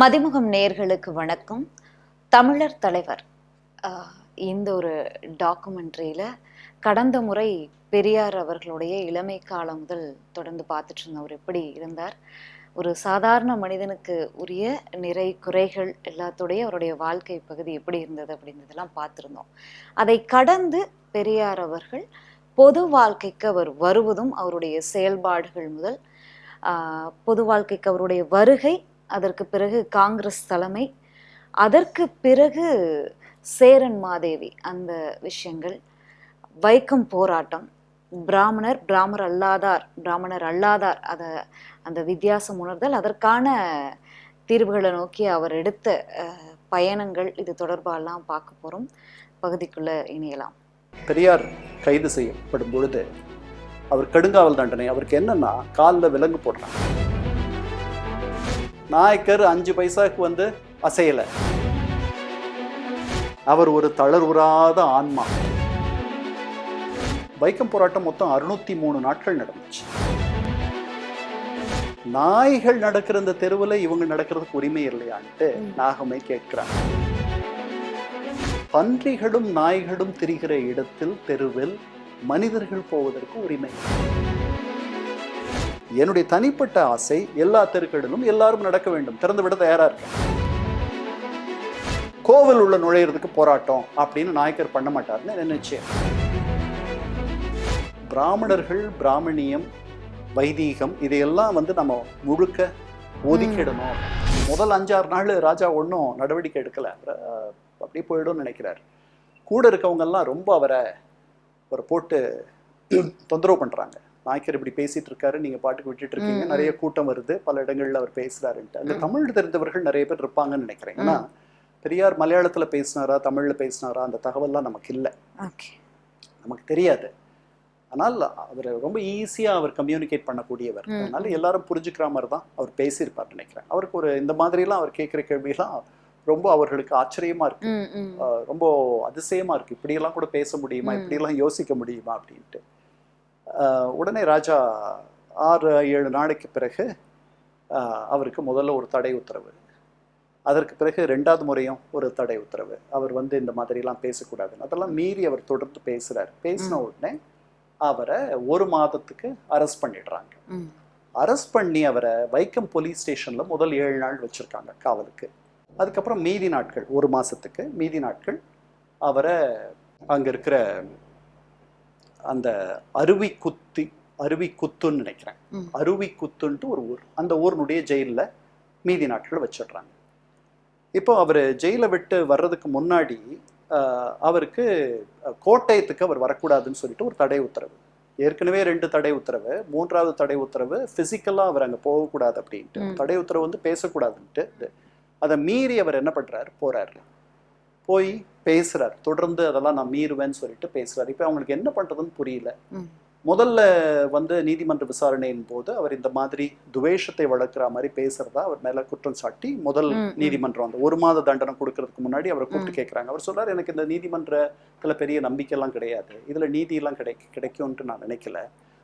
மதிமுகம் நேர்களுக்கு வணக்கம். தமிழர் தலைவர் இந்த ஒரு டாக்குமெண்ட்ரியில் கடந்த முறை பெரியார் அவர்களுடைய இளமை காலம் முதல் தொடர்ந்து பார்த்துட்டு இருந்தவர் எப்படி இருந்தார்? ஒரு சாதாரண மனிதனுக்கு உரிய நிறை குறைகள் எல்லாத்தோடைய அவருடைய வாழ்க்கை பகுதி எப்படி இருந்தது அப்படின்றதெல்லாம் பார்த்துருந்தோம். அதை கடந்து பெரியார் அவர்கள் பொது வாழ்க்கைக்கு அவர் வருவதும் அவருடைய செயல்பாடுகள் முதல் பொது வாழ்க்கைக்கு அவருடைய வருகை அதற்கு பிறகு காங்கிரஸ் தலைமை அதற்கு பிறகு சேரன் மாதேவி அந்த விஷயங்கள் வைக்கம் போராட்டம் பிராமணர் பிராமணர் அல்லாதார் பிராமணர் அல்லாதார் அதை அந்த வித்தியாசம் உணர்தல் அதற்கான தீர்வுகளை நோக்கி அவர் எடுத்த பயணங்கள் இது தொடர்பாலாம் பார்க்க போகிறோம் பகுதிக்குள்ளே இணையலாம். பெரியார் கைது செய்யப்படும் பொழுது அவர் கடுங்காவல் தண்டனை அவருக்கு என்னன்னா காலில் விலங்கு போடுறாங்க. நாயக்கர் அஞ்சு பைசாக்கு வந்து அசையல. அவர் ஒரு தளர்வுறாத ஆன்மா. வைக்கம் போராட்டம் மொத்தம் அறுநூத்தி மூணு நாட்கள் நடந்துச்சு. நாய்கள் நடக்கிற இந்த தெருவில் இவங்க நடக்கிறதுக்கு உரிமை இல்லையான்ட்டு. நாகமை கேட்கிறாங்க பன்றிகளும் நாய்களும் திரிகிற இடத்தில் தெருவில் மனிதர்கள் போவதற்கு உரிமை. என்னுடைய தனிப்பட்ட ஆசை எல்லா தெருக்களிலும் எல்லாரும் நடக்க வேண்டும். திறந்து விட தயாரா இருக்கேன். கோவில் உள்ள நுழையிறதுக்கு போராட்டம் அப்படின்னு நாயக்கர் பண்ண மாட்டார்னு நினைச்சேன். பிராமணர்கள் பிராமணியம் வைதீகம் இதையெல்லாம் வந்து நம்ம முழுக்க ஒதுக்கிடணும். முதல் அஞ்சாறு நாள் ராஜா ஒன்றும் நடவடிக்கை எடுக்கல. அஹ் அப்படியே போயிடும்னு நினைக்கிறார். கூட இருக்கவங்க எல்லாம் ரொம்ப அவரை அவரை போட்டு தொந்தரவு பண்றாங்க. நாயக்கர் இப்படி பேசிட்டு இருக்காரு நீங்க பாட்டுக்கு விட்டுட்டு இருக்கீங்க. நிறைய கூட்டம் வருது. பல இடங்கள்ல அவர் பேசுறாருன்ட்டு. ம். தமிழ் தெரிந்தவர்கள் நிறைய பேர் இருப்பாங்கன்னு நினைக்கிறேன். ஏன்னா பெரியார் மலையாளத்துல பேசினாரா தமிழ்ல பேசினாரா அந்த தகவல்லாம் நமக்கு இல்லை. நமக்கு தெரியாது. ஆனால் அவர் ரொம்ப ஈஸியா அவர் கம்யூனிகேட் பண்ணக்கூடியவர். அதனால எல்லாரும் புரிஞ்சுக்கிற மாதிரி தான் அவர் பேசியிருப்பார் நினைக்கிறேன். அவருக்கு ஒரு இந்த மாதிரிலாம் அவர் கேட்குற கேள்வியெல்லாம் ரொம்ப அவர்களுக்கு ஆச்சரியமா இருக்கு. ரொம்ப அதிசயமா இருக்கு. இப்படியெல்லாம் கூட பேச முடியுமா. இப்படியெல்லாம் யோசிக்க முடியுமா? அப்படின்ட்டு. உடனே ராஜா ஆறு ஏழு நாளைக்கு பிறகு அவருக்கு முதல்ல ஒரு தடை உத்தரவு. அதற்கு பிறகு ரெண்டாவது முறையும் ஒரு தடை உத்தரவு. அவர் வந்து இந்த மாதிரிலாம் பேசக்கூடாதுன்னு. அதெல்லாம் மீறி அவர் தொடர்ந்து பேசுறாரு. பேசின. உடனே அவரை ஒரு மாதத்துக்கு அரெஸ்ட் பண்ணிடுறாங்க. அரெஸ்ட் பண்ணி அவரை வைக்கம் போலீஸ் ஸ்டேஷன்ல முதல் ஏழு நாள் வச்சிருக்காங்க காவலுக்கு. அதுக்கப்புறம் மீதி நாட்கள் ஒரு மாசத்துக்கு மீதி நாட்கள் அவரை அங்க இருக்கிற அந்த அருவி குத்தி அருவி குத்துன்னு நினைக்கிறேன். அருவி குத்துன்ட்டு ஒரு ஊர். அந்த ஊரினுடைய ஜெயில்ல மீதி நாட்கள் வச்சிடுறாங்க. இப்போ அவர் ஜெயிலை விட்டு வர்றதுக்கு முன்னாடி அவருக்கு கோட்டயத்துக்கு அவர் வரக்கூடாதுன்னு சொல்லிட்டு ஒரு தடை உத்தரவு. ஏற்கனவே ரெண்டு தடை உத்தரவு மூன்றாவது தடை உத்தரவு பிசிக்கலா அவர் அங்க போகக்கூடாது அப்படின்ட்டு. தடை உத்தரவு வந்து பேசக்கூடாதுன்ட்டு. அதை மீறி அவர் என்ன பண்றாரு? போறாரு. போய் பேசுறார். தொடர்ந்து அதெல்லாம் நான் மீறுவேன்னு சொல்லிட்டு பேசுறாரு. இப்போ அவங்களுக்கு என்ன பண்றதுன்னு புரியல. முதல்ல வந்து நீதிமன்ற விசாரணையின் போது அவர் இந்த மாதிரி துவேஷத்தை வளர்க்குற மாதிரி பேசுறதா அவர் மேல குற்றம் சாட்டி முதல். நீதிமன்றம் அந்த ஒரு மாத தண்டனை கொடுக்கறதுக்கு முன்னாடி அவரை கூப்பிட்டு. கேட்குறாங்க அவர் சொல்றாரு எனக்கு இந்த நீதிமன்றத்துல பெரிய நம்பிக்கையெல்லாம் கிடையாது. இதுல நீதியெல்லாம் கிடை கிடைக்கும்ன்ட்டு நான் நினைக்கல.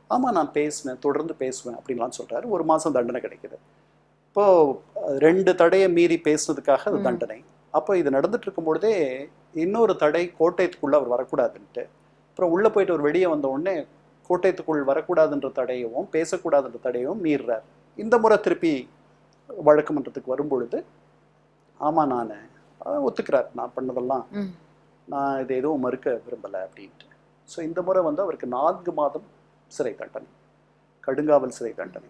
ஆமா நான் பேசினேன் தொடர்ந்து பேசுவேன் அப்படின்லாம் சொல்றாரு. ஒரு மாசம் தண்டனை கிடைக்குது. இப்போ ரெண்டு தடையை மீறி பேசுனதுக்காக அது. தண்டனை. அப்போ இது நடந்துட்டு இருக்கும் பொழுதே இன்னொரு தடை கோட்டயத்துக்குள்ள அவர் வரக்கூடாதுன்ட்டு. அப்புறம் உள்ள போயிட்டு ஒரு வெளியே வந்த உடனே கோட்டயத்துக்குள் வரக்கூடாதுன்ற தடையவும் பேசக்கூடாதுன்ற தடையவும் மீறுறார். இந்த முறை திருப்பி வழக்கு மன்றத்துக்கு வரும்பொழுது ஆமா நான். ஒத்துக்கிறார். நான் பண்ணதெல்லாம் நான் இது எதுவும் மறுக்க விரும்பலை அப்படின்ட்டு. ஸோ இந்த முறை வந்து அவருக்கு நான்கு மாதம் சிறை தண்டனை. கடுங்காவல் சிறை தண்டனை.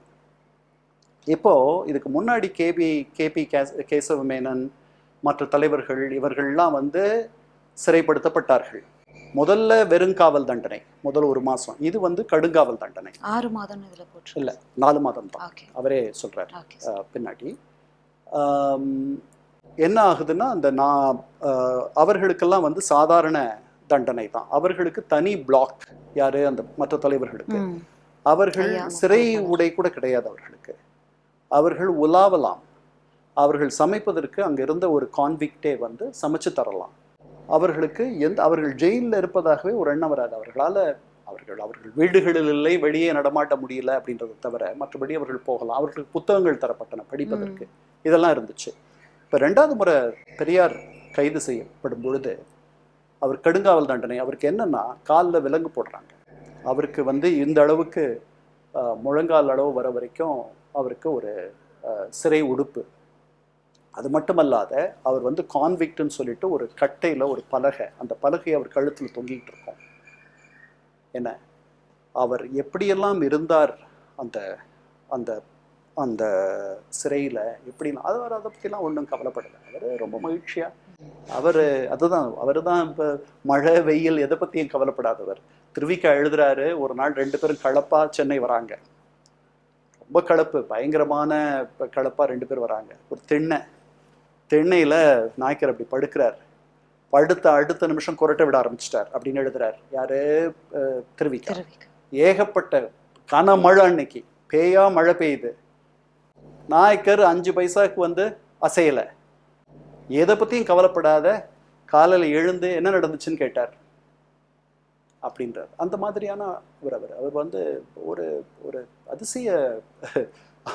இப்போ இதுக்கு முன்னாடி கேபி கேபி கேசவ மேனன் மற்ற தலைவர்கள் இவர்கள்லாம் வந்து சிறைப்படுத்தப்பட்டார்கள். முதல்ல வெறுங்காவல் தண்டனை முதல் ஒரு மாசம். இது வந்து கடுங்காவல் தண்டனை. ஆறு மாதம் இதுல போட்டு இல்ல நாலு மாதம் தான். அவரே சொல்றாரு. பின்னாடி. என்ன ஆகுதுன்னா அந்த நான் அவர்களுக்கெல்லாம் வந்து சாதாரண தண்டனை தான். அவர்களுக்கு தனி பிளாக் யாரு? அந்த மற்ற தலைவர்களுக்கு. அவர்கள் சிறை உடை கூட கிடையாது அவர்களுக்கு. அவர்கள் உலாவலாம். அவர்கள் சமைப்பதற்கு அங்க இருந்த ஒரு கான்விக்டே வந்து சமைச்சு தரலாம். அவர்களுக்கு எந்த அவர்கள் ஜெயிலில் இருப்பதாகவே ஒரு எண்ணம் வராது. அவர்களால அவர்கள் அவர்கள் வீடுகளில் இல்லை வெளியே நடமாட்ட முடியல அப்படின்றத தவிர மற்றபடி அவர்கள் போகலாம். அவர்களுக்கு புத்தகங்கள் தரப்பட்டன படிப்பதற்கு. இதெல்லாம் இருந்துச்சு. இப்போ ரெண்டாவது முறை பெரியார் கைது செய்யப்படும் பொழுது அவர் கடுங்காவல் தண்டனை. அவருக்கு என்னன்னா காலில் விலங்கு போடுறாங்க. அவருக்கு வந்து இந்த அளவுக்கு முழங்கால் அளவு வர வரைக்கும் அவருக்கு ஒரு சிறை உடுப்பு அது மட்டுமல்லாத அவர் வந்து கான்விக்ட்னு சொல்லிட்டு ஒரு கட்டையில் ஒரு பலகை அந்த பலகை அவர் கழுத்தில் தொங்கிட்டு இருக்கும். என்ன? அவர் எப்படியெல்லாம் இருந்தார் அந்த அந்த அந்த சிறையில் எப்படின்னா அது அவர் அதை பற்றிலாம் ஒன்றும் கவலைப்படலை. அவர் ரொம்ப மகிழ்ச்சியாக அவர் அதுதான் அவர் தான் இப்போ மழை வெயில் எதை பற்றியும் கவலைப்படாதவர். திருவிக்கா எழுதுறாரு ஒரு நாள் ரெண்டு பேரும் கலப்பா சென்னை வராங்க. ரொம்ப கலப்பு பயங்கரமான இப்ப கலப்பா ரெண்டு பேர் வராங்க. ஒரு திண்ணை திண்ணையில் நாய்க்கர் அப்படி படுக்கிறார். படுத்த அடுத்த நிமிஷம் குரட்டை விட ஆரம்பிச்சிட்டார் அப்படின்னு எழுதுறார். யாரு? திருவிக்கா. ஏகப்பட்ட கனமழை அன்னைக்கு. பேயா மழை பெய்யுது. நாயக்கர் அஞ்சு பைசாக்கு வந்து அசையலை. எதை பற்றியும் கவலைப்படாத காலையில் எழுந்து என்ன நடந்துச்சுன்னு கேட்டார். அப்படின்றார். அந்த மாதிரியான ஒரு அவர். அவர் வந்து ஒரு ஒரு அதிசய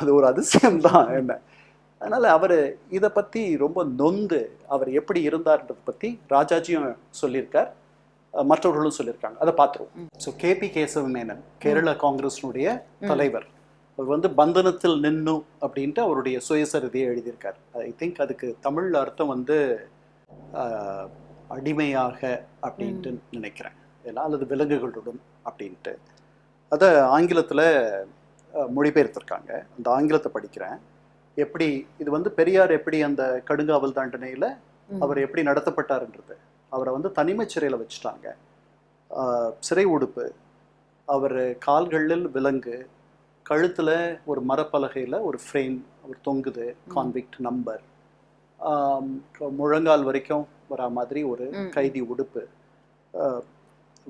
அது ஒரு அதிசயம்தான் என்ன. அதனால் அவர் இதை பற்றி ரொம்ப நொந்து அவர் எப்படி இருந்தார்ன்றதை பற்றி ராஜாஜியும் சொல்லியிருக்கார். மற்றவர்களும் சொல்லியிருக்காங்க. அதை பார்த்துருவோம். So K P Kesava Menon Kerala காங்கிரஸினுடைய தலைவர். அவர் வந்து பந்தனத்தில் நின்னு அப்படின்ட்டு அவருடைய சுயசரிதையை எழுதியிருக்கார். ஐ திங்க் அதுக்கு தமிழ் அர்த்தம் வந்து அடிமையாக அப்படின்ட்டு நினைக்கிறேன். ஏன்னா அல்லது விலங்குகளுடன் அப்படின்ட்டு. அதை ஆங்கிலத்தில் மொழிபெயர்த்திருக்காங்க. அந்த ஆங்கிலத்தை படிக்கிறேன். எப்படி இது வந்து பெரியார் எப்படி அந்த கடுங்காவல் தண்டனையில். அவர் எப்படி நடத்தப்பட்டாருன்றது. அவரை வந்து தனிமைச் சிறையில் வச்சுட்டாங்க. சிறை உடுப்பு அவர் கால்களில் விலங்கு கழுத்தில் ஒரு மரப்பலகையில் ஒரு ஃப்ரேம் ஒரு தொங்குது கான்விக்ட் நம்பர் முழங்கால் வரைக்கும் வரா மாதிரி ஒரு. கைதி உடுப்பு.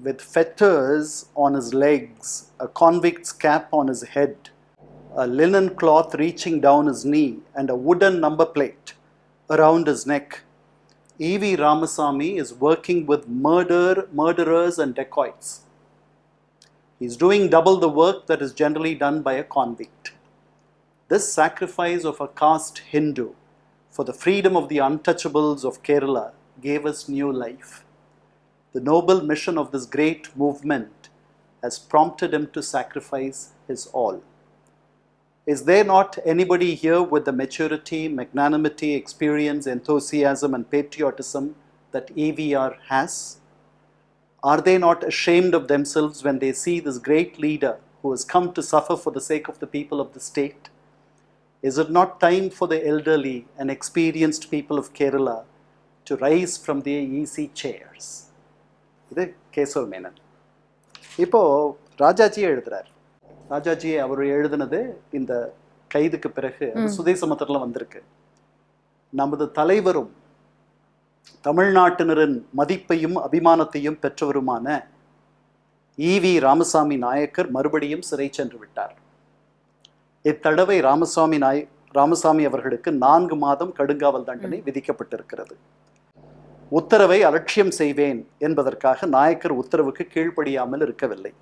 With fetters on his legs, a convict's cap on his head, a linen cloth reaching down his knee, and a wooden number plate around his neck. E.V. Ramasamy is working with murder, murderers and dacoits. He's doing double the work that is generally done by a convict. This sacrifice of a caste Hindu for the freedom of the untouchables of Kerala gave us new life. The noble mission of this great movement has prompted him to sacrifice his all. Is there not anybody here with the maturity, magnanimity, experience, enthusiasm, and patriotism that EVR has? Are they not ashamed of themselves when they see this great leader who has come to suffer for the sake of the people of the state? Is it not time for the elderly and experienced people of Kerala to rise from their easy chairs? இது கேசவ மேனன் இப்போ ராஜாஜி எழுதுறார் ராஜாஜி அவர் எழுதினது இந்த கைதுக்கு பிறகு அது சுதேசமத்திரில் வந்திருக்கு. நமது தலைவரும் தமிழ்நாட்டினரின் மதிப்பையும் அபிமானத்தையும் பெற்றவருமான ஈவி ராமசாமி நாயக்கர் மறுபடியும் சிறை சென்று விட்டார். இத்தடவை ராமசாமி நாய் ராமசாமி அவர்களுக்கு நான்கு மாதம் கடுங்காவல் தண்டனை விதிக்கப்பட்டிருக்கிறது. உத்தரவை அலட்சியம் செய்வேன் என்பதற்காக நாயக்கர் உத்தரவுக்கு கீழ்ப்படியாமல் இருக்கவில்லை.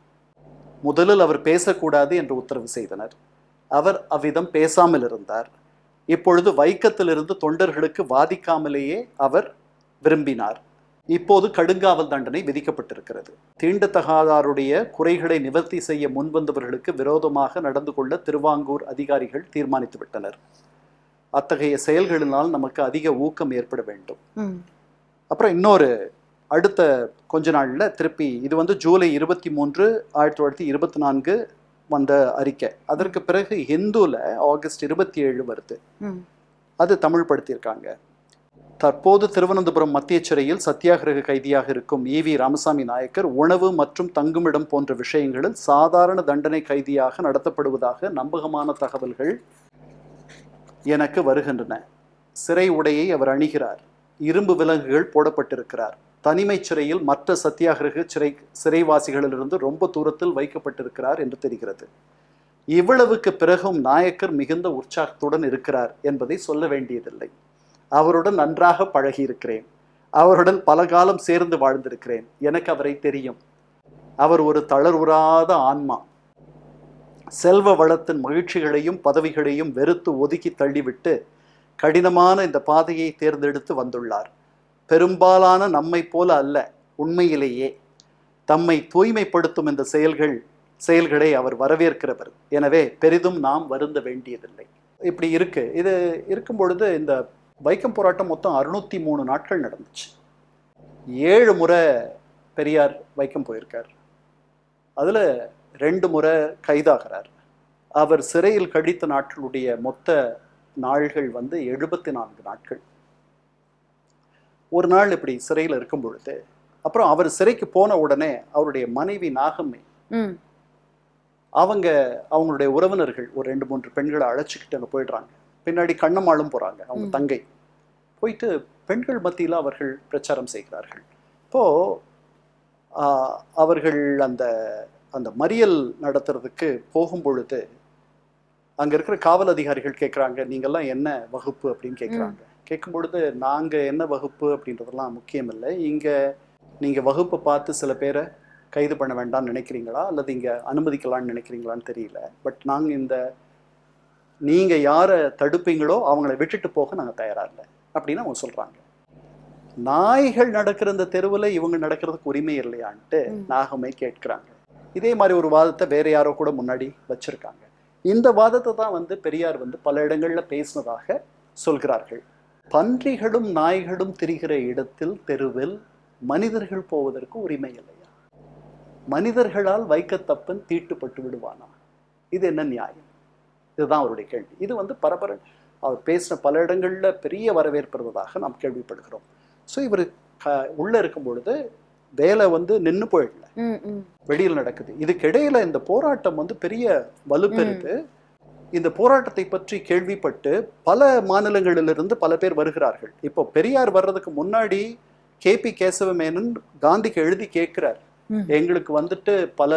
முதலில் அவர் பேசக்கூடாது என்று உத்தரவு செய்தனர். அவர் அவ்விதம் பேசாமல் இருந்தார். இப்பொழுது வைக்கத்திலிருந்து தொண்டர்களுக்கு வாதிக்காமலேயே அவர் விரும்பினார். இப்போது கடுங்காவல் தண்டனை விதிக்கப்பட்டிருக்கிறது. தீண்டத்தகாதாருடைய குறைகளை நிவர்த்தி செய்ய முன்வந்தவர்களுக்கு விரோதமாக நடந்து கொள்ள திருவாங்கூர் அதிகாரிகள் தீர்மானித்து விட்டனர். அத்தகைய செயல்களினால் நமக்கு அதிக ஊக்கம் ஏற்பட வேண்டும். அப்புறம் இன்னொரு அடுத்த கொஞ்ச நாளில் திருப்பி இது வந்து ஜூலை இருபத்தி மூன்று ஆயிரத்தி தொள்ளாயிரத்தி இருபத்தி நான்கு வந்த அறிக்கை. அதற்கு பிறகு ஹிந்துவில் ஆகஸ்ட் இருபத்தி ஏழு வருது. அது தமிழ் படுத்தியிருக்காங்க தற்போது திருவனந்தபுரம் மத்திய சிறையில் சத்தியாகிரக கைதியாக இருக்கும் ஈவி ராமசாமி நாயக்கர் உணவு மற்றும் தங்குமிடம் போன்ற விஷயங்களில் சாதாரண தண்டனை கைதியாக நடத்தப்படுவதாக நம்பகமான தகவல்கள் எனக்கு வருகின்றன. சிறை உடையை அவர் அணிகிறார். இரும்பு விலங்குகள் போடப்பட்டிருக்கிறார். தனிமைச் சிறையில் மற்ற சத்தியாகிரக சிறை சிறைவாசிகளிலிருந்து ரொம்ப தூரத்தில் வைக்கப்பட்டிருக்கிறார் என்று தெரிகிறது. இவ்வளவுக்கு பிறகும் நாயக்கர் மிகுந்த உற்சாகத்துடன் இருக்கிறார் என்பதை சொல்ல வேண்டியதில்லை. அவருடன் நன்றாக பழகியிருக்கிறேன். அவருடன் பல காலம் சேர்ந்து வாழ்ந்திருக்கிறேன். எனக்கு அவரை தெரியும். அவர் ஒரு தளர்வுறாத ஆன்மா. செல்வ வளத்தின் மகிழ்ச்சிகளையும் பதவிகளையும் வெறுத்து ஒதுக்கி தள்ளிவிட்டு கடினமான இந்த பாதையை தேர்ந்தெடுத்து வந்துள்ளார். பெரும்பாலான நம்மை போல அல்ல உண்மையிலேயே. தம்மை தூய்மைப்படுத்தும் இந்த செயல்கள் செயல்களை அவர் வரவேற்கிறவர். எனவே பெரிதும் நாம் வருந்த வேண்டியதில்லை. இப்படி இருக்கு. இது இருக்கும் பொழுது இந்த வைக்கம் போராட்டம் மொத்தம் அறுநூத்தி மூணு நாட்கள் நடந்துச்சு. ஏழு முறை பெரியார் வைக்கம் போயிருக்கார். அதில் ரெண்டு முறை கைதாகிறார். அவர் சிறையில் கழித்த நாட்களுடைய மொத்த நாள்கள் வந்து எழுபத்தி நான்கு நாட்கள். ஒரு நாள் இப்படி சிறையில் இருக்கும் பொழுது அப்புறம் அவர் சிறைக்கு போன உடனே அவருடைய மனைவி நாகம்மை அவங்க அவங்களுடைய உறவினர்கள் ஒரு ரெண்டு மூன்று பெண்களை அழைச்சிக்கிட்டு அங்கே போயிடுறாங்க. பின்னாடி கண்ணம்மாளும் போறாங்க அவங்க. தங்கை. போயிட்டு பெண்கள் மத்தியில் அவர்கள் பிரச்சாரம் செய்கிறார்கள். இப்போ ஆஹ், அவர்கள் அந்த அந்த மறியல் நடத்துறதுக்கு போகும் பொழுது அங்க இருக்கிற காவல் அதிகாரிகள் கேட்குறாங்க நீங்கெல்லாம் என்ன வகுப்பு? அப்படின்னு கேட்குறாங்க கேட்கும் பொழுது நாங்க என்ன வகுப்பு? அப்படின்றதெல்லாம் முக்கியம் இல்லை இங்க நீங்க வகுப்பை பார்த்து சில பேரை கைது பண்ண வேண்டாம்னு நினைக்கிறீங்களா? அல்லது இங்க அனுமதிக்கலாம்னு நினைக்கிறீங்களான்னு தெரியல. பட் நாங்க இந்த நீங்க யாரை தடுப்பீங்களோ அவங்கள விட்டுட்டு போக நாங்க தயாரா இல்லை. அப்படின்னு அவங்க சொல்றாங்க. நாய்கள் நடக்கிற இந்த தெருவில் இவங்க நடக்கிறதுக்கு உரிமை இல்லையான்ட்டு. நாகமை கேட்கிறாங்க. இதே மாதிரி ஒரு வாதத்தை வேற யாரோ கூட முன்னாடி வச்சிருக்காங்க. இந்த வாதத்தை தான் வந்து பெரியார் வந்து பல இடங்கள்ல பேசினதாக சொல்கிறார்கள். பன்றிகளும் நாய்களும் திரிகிற இடத்தில் தெருவில் மனிதர்கள் போவதற்கு உரிமை இல்லையா? மனிதர்களால் வைக்கத்தப்பன் தீட்டுப்பட்டு விடுவானா? இது என்ன நியாயம்? இதுதான் அவருடைய கேள்வி. இது வந்து பரபர அவர் பேசின பல இடங்கள்ல பெரிய வரவேற்பு இருந்ததாக நாம் கேள்விப்படுகிறோம். ஸோ இவர் உள்ள இருக்கும் பொழுது வேலை வந்து நின்று போயிடல. வெளியில் நடக்குது. இதுக்கிடையில இந்த போராட்டம் வந்து பெரிய வலுப்பெறுது. இந்த போராட்டத்தை பற்றி கேள்விப்பட்டு பல மாநிலங்களிலிருந்து பல பேர் வருகிறார்கள். இப்போ பெரியார் வர்றதுக்கு முன்னாடி கேபி கேசவமேனன் காந்திக்கு எழுதி கேட்கிறார். எங்களுக்கு வந்துட்டு பல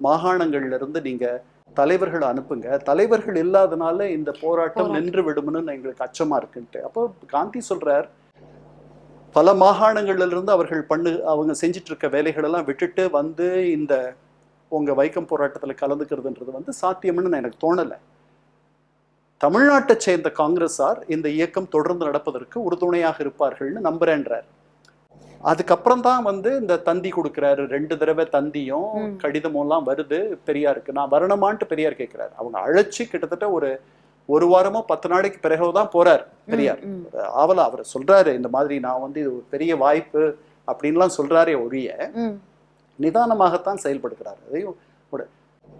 மாகாணங்கள்ல இருந்து நீங்க தலைவர்கள் அனுப்புங்க. தலைவர்கள் இல்லாதனால இந்த போராட்டம். நின்று விடும்னு எங்களுக்கு அச்சமா இருக்குன்ட்டு. அப்போ காந்தி சொல்றார் பல மாகாணங்கள்ல இருந்து அவர்கள் பண்ணு அவங்க செஞ்சிட்டு இருக்க வேலைகள் எல்லாம் விட்டுட்டு வந்து இந்த உங்க வைக்கம் போராட்டத்துல கலந்துக்கிறதுன்றது வந்து சாத்தியம்னு எனக்கு தோணல. தமிழ்நாட்டை சேர்ந்த காங்கிரஸார் இந்த இயக்கம் தொடர்ந்து நடப்பதற்கு உறுதுணையாக இருப்பார்கள்னு நம்புறேன்றார். அதுக்கப்புறம் தான் வந்து இந்த தந்தி கொடுக்குறாரு. ரெண்டு தடவை தந்தியும் ம். கடிதமும் எல்லாம் வருது பெரியாருக்கு. நான் வரணுமான்ட்டு பெரியார் கேட்கிறாரு. அவங்க அழைச்சி கிட்டத்தட்ட ஒரு ஒரு வாரமோ பத்து நாளைக்கு பிறகுதான் போறார் பெரியார். ஆவலா அவர் சொல்றாரு இந்த மாதிரி நான் வந்து இது ஒரு பெரிய வாய்ப்பு அப்படின்லாம் சொல்றாரே ஒழிய நிதானமாகத்தான் செயல்படுகிறார். அதையும்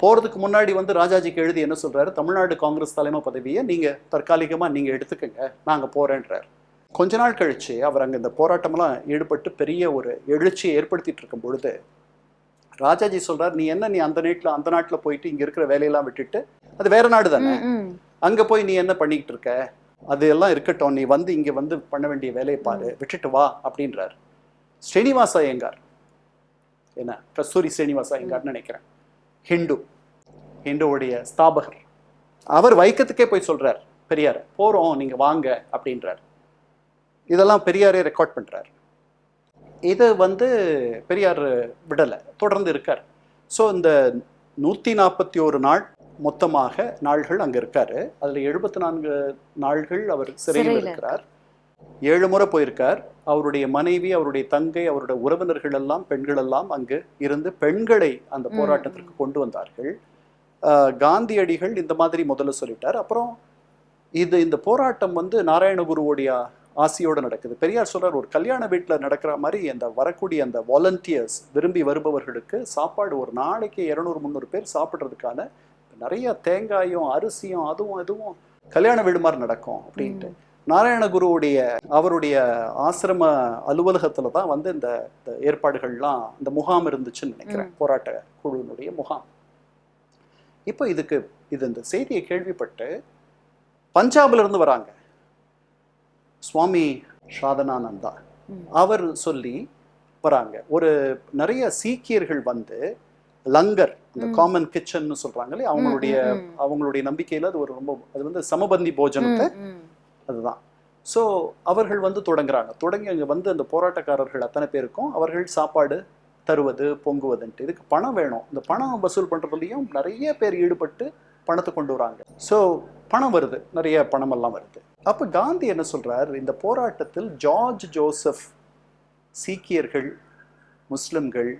போறதுக்கு முன்னாடி வந்து ராஜாஜிக்கு எழுதி என்ன சொல்றாரு? தமிழ்நாடு காங்கிரஸ் தலைமை பதவியை நீங்க தற்காலிகமா நீங்க எடுத்துக்கங்க. நாங்க போறேன்றார். கொஞ்ச நாள் கழிச்சு அவர் அங்க இந்த போராட்டமெல்லாம் ஈடுபட்டு பெரிய ஒரு எழுச்சியை ஏற்படுத்திட்டு இருக்கும் பொழுது ராஜாஜி சொல்றார் நீ என்ன நீ அந்த நாட்டுல அந்த நாட்டுல போயிட்டு இங்க இருக்கிற வேலையெல்லாம் விட்டுட்டு அது வேற நாடு தானே. அங்க போய் நீ என்ன பண்ணிக்கிட்டு இருக்க? அது எல்லாம் இருக்கட்டும் நீ வந்து இங்க வந்து பண்ண வேண்டிய வேலையை பாரு விட்டுட்டு வா அப்படின்றார். ஸ்ரீனிவாச ஐயங்கார். என்ன? கஸ்தூரி ஸ்ரீனிவாச ஐயங்கார்னு நினைக்கிறேன். ஹிந்து ஹிந்துவுடைய ஸ்தாபகர். அவர் வைக்கத்துக்கே போய் சொல்றார் பெரியார் போறோம் நீங்க வாங்க அப்படின்றார். இதெல்லாம் பெரியாரே ரெக்கார்ட் பண்றார். இது வந்து பெரியார் விடலை தொடர்ந்து இருக்கார். ஸோ இந்த நூற்றி நாற்பத்தி ஒரு நாள் மொத்தமாக நாள்கள் அங்கே இருக்காரு. அதில் எழுபத்தி நான்கு நாள்கள் அவர் சிறையில இருக்கிறார். ஏழு முறை போயிருக்கார். அவருடைய மனைவி அவருடைய தங்கை அவருடைய உறவினர்கள் எல்லாம் பெண்கள் எல்லாம் அங்கு இருந்து பெண்களை அந்த போராட்டத்திற்கு கொண்டு வந்தார்கள். காந்தியடிகள் இந்த மாதிரி முதல்ல சொல்லிட்டார். அப்புறம் இது இந்த போராட்டம் வந்து நாராயணகுருவுடைய ஆசையோட நடக்குது. பெரியார் சொல்றார் ஒரு கல்யாண வீட்டில் நடக்கிற மாதிரி அந்த வரக்கூடிய அந்த வாலண்டியர்ஸ் விரும்பி வருபவர்களுக்கு சாப்பாடு ஒரு நாளைக்கு இரநூறு முந்நூறு பேர் சாப்பிட்றதுக்கான நிறைய தேங்காயும் அரிசியும் அதுவும் இதுவும் கல்யாண வீடு மாதிரி நடக்கும். அப்படின்ட்டு. நாராயணகுருவுடைய அவருடைய ஆசிரம அலுவலகத்துல தான் வந்து இந்த ஏற்பாடுகள்லாம் இந்த முகாம் இருந்துச்சுன்னு நினைக்கிறேன். போராட்ட குழுவினுடைய முகாம். இப்போ இதுக்கு இது இந்த செய்தியை கேள்விப்பட்டு பஞ்சாப்ல இருந்து வராங்க. சுவாமி சாதனானந்தா. அவர் சொல்லி வராங்க. ஒரு நிறைய சீக்கியர்கள் வந்து லங்கர் இந்த. காமன் கிச்சன்னு சொல்றாங்களே அவங்களுடைய அவங்களுடைய நம்பிக்கையில அது ஒரு ரொம்ப அது வந்து சமபந்தி போஜனத்தை. அதுதான். ஸோ அவர்கள் வந்து தொடங்குறாங்க. தொடங்கி அங்கே வந்து அந்த போராட்டக்காரர்கள் அத்தனை பேருக்கும் அவர்கள் சாப்பாடு தருவது பொங்குவதுன்ட்டு. இதுக்கு பணம் வேணும். இந்த பணம் வசூல் பண்ணுறதுலையும் நிறைய பேர் ஈடுபட்டு பணத்தை கொண்டு வராங்க. ஸோ பணம் வருது. நிறைய பணமெல்லாம் வருது. அப்போ காந்தி என்ன சொல்கிறார் இந்த போராட்டத்தில் ஜார்ஜ் ஜோசப் சீக்கியர்கள் முஸ்லிம்கள்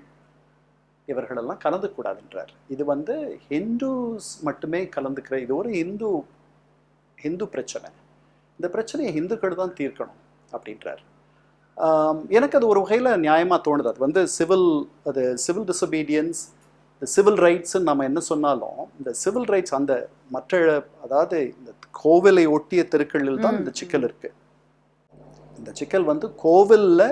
இவர்களெல்லாம் கலந்துக்கூடாதுன்றார் இது வந்து ஹிந்துஸ் மட்டுமே கலந்துக்கிற இது ஒரு இந்து ஹிந்து பிரச்சனை. இந்த பிரச்சனையை இந்துக்கள் தான் தீர்க்கணும் அப்படின்றார். எனக்கு அது ஒரு வகையில் நியாயமாக தோணுது. அது வந்து சிவில் அது சிவில் டிசபீடியன்ஸ் சிவில் ரைட்ஸ்ன்னு நம்ம என்ன சொன்னாலும் இந்த சிவில் ரைட்ஸ் அந்த மற்ற அதாவது இந்த கோவிலை ஒட்டிய தெருக்களில் தான் இந்த சிக்கல் இருக்கு. இந்த சிக்கல் வந்து கோவில்ல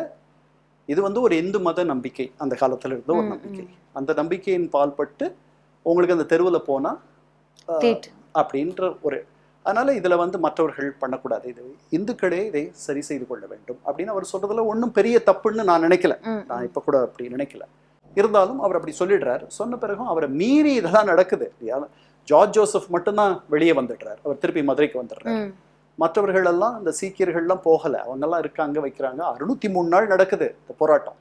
இது வந்து ஒரு இந்து மத நம்பிக்கை. அந்த காலத்துல இருந்த ஒரு நம்பிக்கை. அந்த நம்பிக்கையின் பால்பட்டு உங்களுக்கு அந்த தெருவில் போனா ஆஹ், தீட்டு. அப்படின்ற ஒரு அதனால இதுல வந்து மற்றவர்கள் பண்ணக்கூடாது. இது இந்துக்களே இதை சரி செய்து கொள்ள வேண்டும். அப்படின்னு அவர் சொல்றதுல ஒன்றும் பெரிய தப்புன்னு நான் நினைக்கல. நான். இப்ப கூட அப்படி நினைக்கல. இருந்தாலும் அவர் அப்படி சொல்லிடுறார். சொன்ன பிறகும் அவரை மீறி இதெல்லாம் நடக்குது? ஜார்ஜ் ஜோசப் மட்டும்தான் வெளியே வந்துடுறார். அவர் திருப்பி மதுரைக்கு வந்துடுறார். மற்றவர்கள் எல்லாம் இந்த சீக்கியர்கள்லாம் போகல. அவங்க எல்லாம் இருக்காங்க வைக்கிறாங்க. அறுநூத்தி மூணு நாள் நடக்குது இந்த போராட்டம்.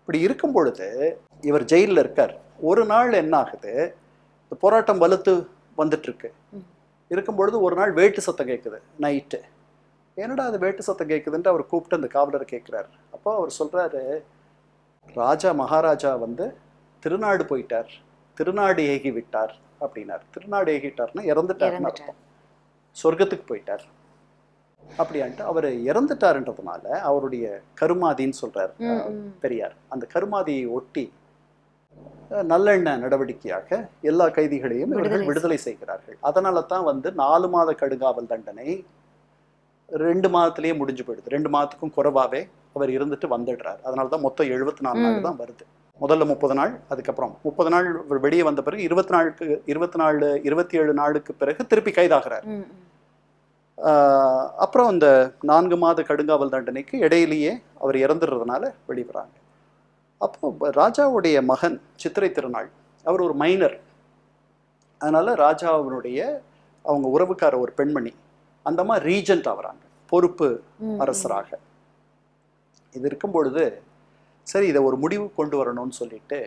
இப்படி இருக்கும் பொழுது இவர் ஜெயிலில் இருக்கார். ஒரு நாள் என்ன ஆகுது? இந்த போராட்டம் வலுத்து வந்துட்டு இருக்கு. இருக்கும் பொழுது ஒரு நாள் வேட்டு சத்தம் கேட்குது நைட்டு என்னடா அது வேட்டு சத்தம் கேட்குதுன்ட்டு அவர் கூப்பிட்டு அந்த காவலரை கேட்குறாரு. அப்போ அவர் சொல்றாரு ராஜா மகாராஜா வந்து திருநாடு போயிட்டார் திருநாடு ஏகி விட்டார் அப்படின்னார். திருநாடு ஏகிட்டார்னா இறந்துட்டார்னு இறந்துட்டார். அர்த்தம். சொர்க்கத்துக்கு போயிட்டார். அப்படின்ட்டு அவர் இறந்துட்டாருன்றதுனால அவருடைய கருமாதின்னு சொல்றார். பெரியார். அந்த கருமாதியை ஒட்டி நல்லெண்ண நடவடிக்கையாக எல்லா கைதிகளையும் இவர்கள் விடுதலை செய்கிறார்கள். அதனால தான் வந்து நாலு மாத கடுங்காவல் தண்டனை ரெண்டு மாதத்திலேயே முடிஞ்சு போயிடுது. ரெண்டு மாதத்துக்கும் குறைவாவே அவர் இருந்துட்டு வந்துடுறார். அதனால தான் மொத்தம் எழுபத்தி நாலு. நாள் தான் வருது. முதல்ல முப்பது நாள் அதுக்கப்புறம் முப்பது நாள் வெளியே வந்த பிறகு இருபத்தி நாளுக்கு இருபத்தி நாலு இருபத்தி ஏழு நாளுக்கு பிறகு திருப்பி கைதாகிறார். அப்புறம் இந்த நான்கு மாத கடுங்காவல் தண்டனைக்கு இடையிலேயே அவர் இறந்துடுறதுனால வெளிவராங்க. அப்போ ராஜாவுடைய மகன் சித்திரை திருநாள் அவர் ஒரு மைனர் அதனால ராஜாவினுடைய அவங்க உறவுக்கார ஒரு பெண்மணி அந்த மாதிரி ரீஜென்ட் ஆகுறாங்க பொறுப்பு. அரசராக. இது இருக்கும் பொழுது சரி இதை ஒரு முடிவு கொண்டு வரணும்னு சொல்லிட்டு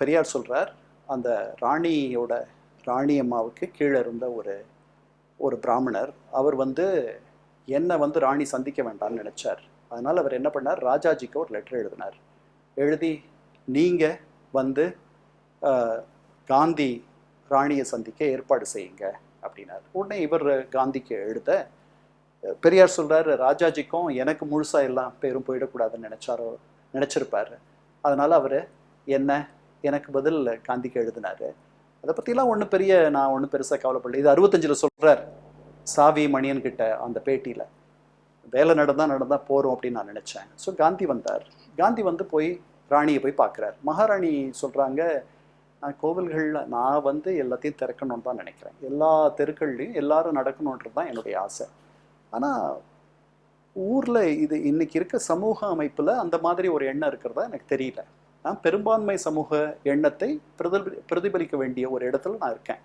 பெரியார் சொல்றார் அந்த ராணியோட ராணி அம்மாவுக்கு கீழே இருந்த ஒரு ஒரு பிராமணர் அவர் வந்து என்னை வந்து ராணி சந்திக்க வேண்டாம்னு நினைச்சார். அதனால அவர் என்ன பண்ணார் ராஜாஜிக்கு ஒரு லெட்டர் எழுதினார். எழுதி நீங்கள் வந்து காந்தி ராணியை சந்திக்க ஏற்பாடு செய்யுங்க அப்படின்னார். உடனே இவர் காந்திக்கு எழுத பெரியார் சொல்கிறாரு ராஜாஜிக்கும் எனக்கு முழுசாக எல்லாம் பேரும் போயிடக்கூடாதுன்னு நினச்சாரோ நினச்சிருப்பார். அதனால் அவர் என்ன? எனக்கு பதில் காந்திக்கு எழுதினாரு. அதை பற்றிலாம் ஒன்றும் பெரிய நான் ஒன்றும் பெருசாக கவலைப்படல. இது அறுபத்தஞ்சில் சொல்கிறார் சாவி மணியன்கிட்ட அந்த பேட்டியில். வேலை நடந்தா நடந்தா போறோம் அப்படின்னு நான் நினைச்சேன். ஸோ காந்தி வந்தார். காந்தி வந்து போய் ராணியை போய் பார்க்குறார். மகாராணி சொல்றாங்க நான் கோவில்களில் நான் வந்து எல்லாத்தையும் திறக்கணும்னு தான் நினைக்கிறேன். எல்லா தெருக்கள்லையும் எல்லாரும் நடக்கணுன்றது தான் என்னுடைய ஆசை. ஆனால் ஊரில் இது இன்னைக்கு இருக்க சமூக அமைப்பில் அந்த மாதிரி ஒரு எண்ணம் இருக்கிறதா எனக்கு தெரியல. நான் பெரும்பான்மை சமூக எண்ணத்தை பிரதிபலி பிரதிபலிக்க வேண்டிய ஒரு இடத்துல நான் இருக்கேன்.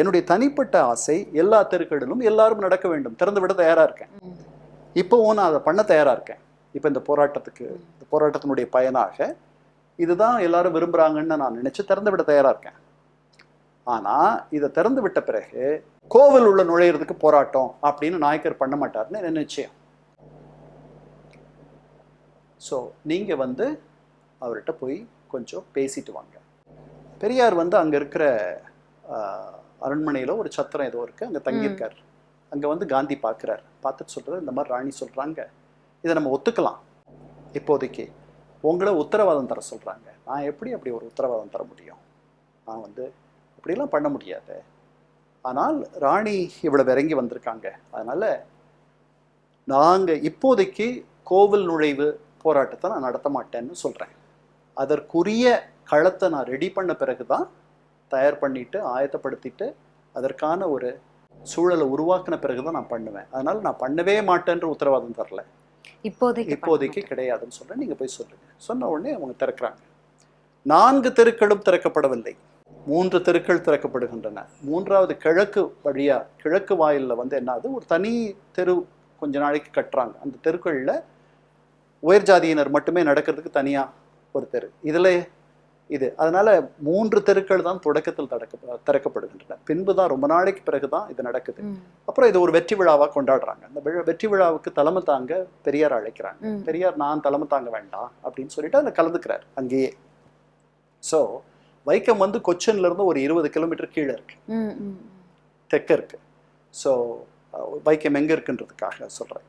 என்னுடைய தனிப்பட்ட ஆசை எல்லா தெருக்களிலும் எல்லாரும் நடக்க வேண்டும். திறந்து விட தயாராக இருக்கேன். இப்போவும் நான் அதை பண்ண தயாராக இருக்கேன். இப்போ இந்த போராட்டத்துக்கு இந்த போராட்டத்தினுடைய பயனாக இதுதான் எல்லாரும் விரும்புகிறாங்கன்னு நான் நினச்சி திறந்து விட தயாராக இருக்கேன். ஆனால் இதை திறந்து விட்ட பிறகு கோவில் உள்ள நுழையிறதுக்கு போராட்டம் அப்படின்னு நாயக்கர் பண்ண மாட்டார்னு என்ன நிச்சயம். ஸோ நீங்கள் வந்து அவர்கிட்ட போய் கொஞ்சம் பேசிட்டு வாங்க. பெரியார் வந்து அங்கே இருக்கிற அரண்மனையில் ஒரு சத்திரம் ஏதோ இருக்குது அங்கே தங்கியிருக்கார். அங்கே வந்து காந்தி பார்க்குறார். பார்த்துட்டு சொல்கிறது இந்த மாதிரி ராணி சொல்கிறாங்க இதை நம்ம ஒத்துக்கலாம். இப்போதைக்கு உங்களை உத்தரவாதம் தர சொல்கிறாங்க நான் எப்படி அப்படி ஒரு உத்தரவாதம் தர முடியும்? நான் வந்து இப்படிலாம் பண்ண முடியாது. ஆனால் ராணி இவ்வளவு இறங்கி வந்திருக்காங்க. அதனால் நாங்கள் இப்போதைக்கு கோவில் நுழைவு போராட்டத்தை நான் நடத்த மாட்டேன்னு சொல்கிறேன் அதற்குரிய களத்தை நான் ரெடி பண்ண பிறகு தான் தயார் பண்ணிட்டு ஆயத்தப்படுத்திட்டு அதற்கான ஒரு சூழலை உருவாக்கின பிறகு தான் நான் பண்ணுவேன். அதனால் நான் பண்ணவே மாட்டேன்ற உத்தரவாதம் தரல. இப்போதைக்கு இப்போதைக்கு. கிடையாதுன்னு சொல்றேன். நீங்க போய் சொல்லுங்க. சொன்ன உடனே அவங்க திறக்கிறாங்க. நான்கு தெருக்களும் திறக்கப்படவில்லை. மூன்று தெருக்கள் திறக்கப்படுகின்றன. மூன்றாவது கிழக்கு வழியா கிழக்கு வாயில்ல வந்து என்னது? ஒரு தனி தெரு கொஞ்ச நாளைக்கு கட்டுறாங்க. அந்த தெருக்கள்ல உயர் ஜாதியினர் மட்டுமே நடக்கிறதுக்கு தனியா ஒரு தெரு. இதுல இது. அதனால மூன்று தெருக்கள் தான் தொடக்கத்தில் தடக்க திறக்கப்படுகின்றன. பின்பு தான் ரொம்ப நாளைக்கு பிறகு தான் இது நடக்குது. அப்புறம் இது ஒரு வெற்றி விழாவாக கொண்டாடுறாங்க. அந்த வெற்றி விழாவுக்கு தலைமை தாங்க பெரியார் அழைக்கிறாங்க. பெரியார் நான் தலைமை தாங்க வேண்டாம் அப்படின்னு சொல்லிட்டு அதில் கலந்துக்கிறார் அங்கேயே. ஸோ வைக்கம் வந்து கொச்சின்ல இருந்து ஒரு இருபது கிலோமீட்டர் கீழே இருக்கு. தெற்க இருக்கு. ஸோ வைக்கம் எங்கே இருக்குன்றதுக்காக சொல்கிறேன்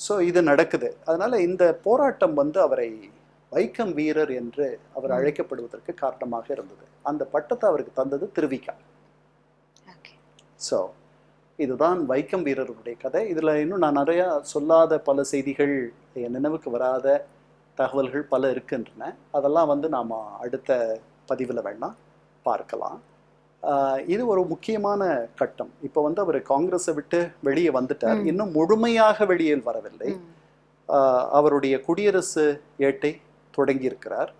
ஸோ இது நடக்குது. அதனால இந்த போராட்டம் வந்து அவரை வைக்கம் வீரர் என்று அவர். அழைக்கப்படுவதற்கு காரணமாக இருந்தது. அந்த பட்டத்தை அவருக்கு தந்தது திருவிக்கா. ஸோ இதுதான் வைக்கம் வீரருடைய கதை. இதில் இன்னும் நான் நிறையா சொல்லாத பல செய்திகள் என் நினைவுக்கு வராத தகவல்கள் பல இருக்கின்றன. அதெல்லாம் வந்து நாம் அடுத்த பதிவில் வேணால் பார்க்கலாம். இது ஒரு முக்கியமான கட்டம். இப்போ வந்து அவர் காங்கிரஸை விட்டு வெளியே வந்துட்டார். இன்னும் முழுமையாக வெளியில் வரவில்லை. அவருடைய குடியரசு ஏட்டை தொடங்கியிருக்கிறார்.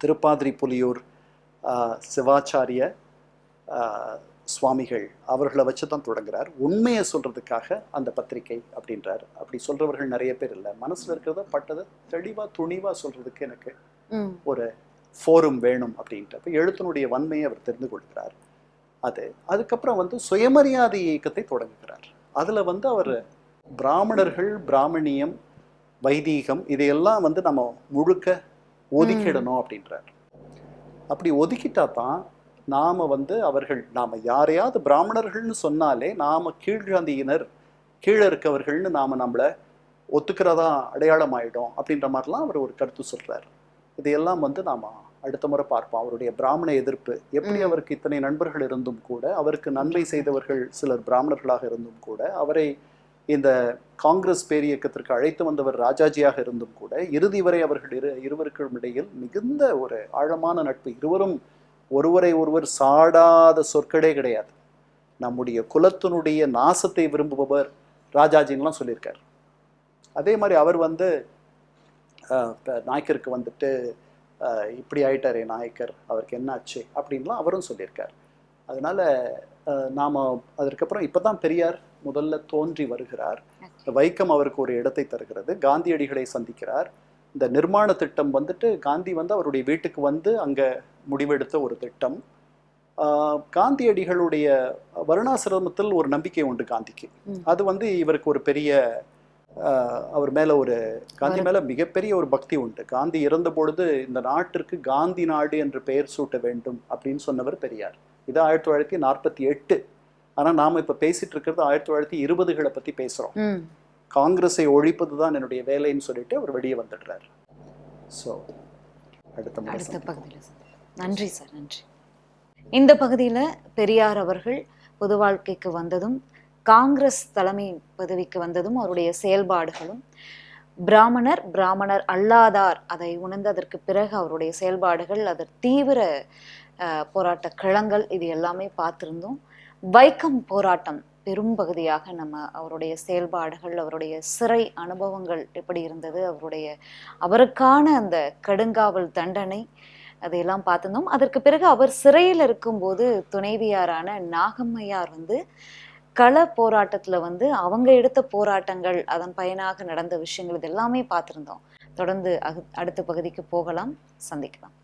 திருப்பாதிரி புலியூர் சிவாச்சாரிய சுவாமிகள் அவர்களை வச்சு தான் தொடங்குறார். உண்மையை சொல்றதுக்காக அந்த பத்திரிகை அப்படின்றார். அப்படி சொல்றவர்கள் நிறைய பேர் இல்லை. மனசுல இருக்கிறத பட்டதை தெளிவா துணிவா சொல்றதுக்கு எனக்கு ஒரு ஃபோரம் வேணும் அப்படின்ட்டு. அப்போ எழுத்தினுடைய வன்மையை அவர் தெரிந்து கொள்கிறார். அது அதுக்கப்புறம் வந்து சுயமரியாதை இயக்கத்தை தொடங்குகிறார். அதுல வந்து அவர் பிராமணர்கள் பிராமணியம் வைதீகம் இதையெல்லாம் வந்து நம்ம முழுக்க ஒதுக்கிடணும் அப்படின்றார். அப்படி ஒதுக்கிட்டா தான் நாம வந்து அவர்கள் நாம யாரையாவது பிராமணர்கள்னு சொன்னாலே நாம கீழ்ஜாதியினர் கீழே இருக்கவர்கள்னு நாம நம்மள ஒத்துக்கிறதா அடையாளம் ஆயிடும் அப்படின்ற மாதிரிலாம் அவர் ஒரு கருத்து சொல்றார். இதையெல்லாம் வந்து நாம அடுத்த முறை பார்ப்போம். அவருடைய பிராமண எதிர்ப்பு எப்படி. அவருக்கு இத்தனை நண்பர்கள் இருந்தும் கூட அவருக்கு நன்மை செய்தவர்கள் சிலர் பிராமணர்களாக இருந்தும் கூட அவரை இந்த காங்கிரஸ் பேரியக்கத்திற்கு அழைத்து வந்தவர் ராஜாஜியாக இருந்தும் கூட இறுதி வரை அவர்கள் இரு இருவருக்கும் இடையில் மிகுந்த ஒரு ஆழமான நட்பு. இருவரும் ஒருவரை ஒருவர் சாடாத சொற்களே கிடையாது. நம்முடைய குலத்தினுடைய நாசத்தை விரும்புபவர் ராஜாஜின்லாம் சொல்லியிருக்கார். அதே மாதிரி அவர் வந்து ஆஹ், நாயக்கருக்கு வந்துட்டு இப்படி ஆயிட்டாரே நாயக்கர் அவருக்கு என்னாச்சு அப்படின்லாம் அவரும் சொல்லியிருக்கார். அதனால நாம் நாம இப்போ இப்பதான் பெரியார் முதல்ல தோன்றி வருகிறார். வைக்கம் அவருக்கு ஒரு இடத்தை தருகிறது. காந்தியடிகளை சந்திக்கிறார். இந்த நிர்மாண திட்டம் வந்துட்டு காந்தி வந்து அவருடைய வீட்டுக்கு வந்து அங்க முடிவெடுத்த ஒரு திட்டம். காந்தியடிகளுடைய வருணாசிரமத்தில் ஒரு நம்பிக்கை உண்டு காந்திக்கு. அது வந்து இவருக்கு ஒரு பெரிய அவர் மேல ஒரு காந்தி மேல மிகப்பெரிய ஒரு பக்தி உண்டு. காந்தி இறந்த பொழுது இந்த நாட்டிற்கு காந்தி நாடு என்று பெயர் சூட்ட வேண்டும் அப்படின்னு சொன்னவர் பெரியார். இது ஆயிரத்தி தொள்ளாயிரத்தி நாற்பத்தி எட்டு ஆனா நாம இப்ப பேசிட்டு இருக்கிறது ஆயிரத்தி தொள்ளாயிரத்தி இருபதுகளை பத்தி பேசுறோம் ம். காங்கிரஸை ஒழிப்பது தான் என்னுடைய வேலைன்னு சொல்லிட்டு அவர் வெளியே வந்துடுறார் ஸோ அடுத்த அடுத்த. பகுதியில். நன்றி சார் நன்றி இந்த பகுதியில் பெரியார் அவர்கள் பொது வாழ்க்கைக்கு வந்ததும் காங்கிரஸ் தலைமை பதவிக்கு வந்ததும் அவருடைய செயல்பாடுகளும் பிராமணர் பிராமணர் அல்லாதார் அதை உணர்ந்ததற்கு பிறகு அவருடைய செயல்பாடுகள் அதர் தீவிர போராட்ட களங்கள் இது எல்லாமே பார்த்திருந்தோம் வைக்கம் போராட்டம் பெரும் பகுதியாக நம்ம அவருடைய செயல்பாடுகள் அவருடைய சிறை அனுபவங்கள் எப்படி இருந்தது அவருடைய அவருக்கான அந்த கடுங்காவல் தண்டனை அதையெல்லாம் பார்த்துருந்தோம். அதற்கு பிறகு அவர் சிறையில் இருக்கும்போது துணைவியாரான நாகம்மையார் வந்து கள போராட்டத்தில் வந்து அவங்க எடுத்த போராட்டங்கள் அதன் பயனாக நடந்த விஷயங்கள் இது எல்லாமே பார்த்துருந்தோம். தொடர்ந்து அடுத்த பகுதிக்கு போகலாம். சந்திக்கலாம்.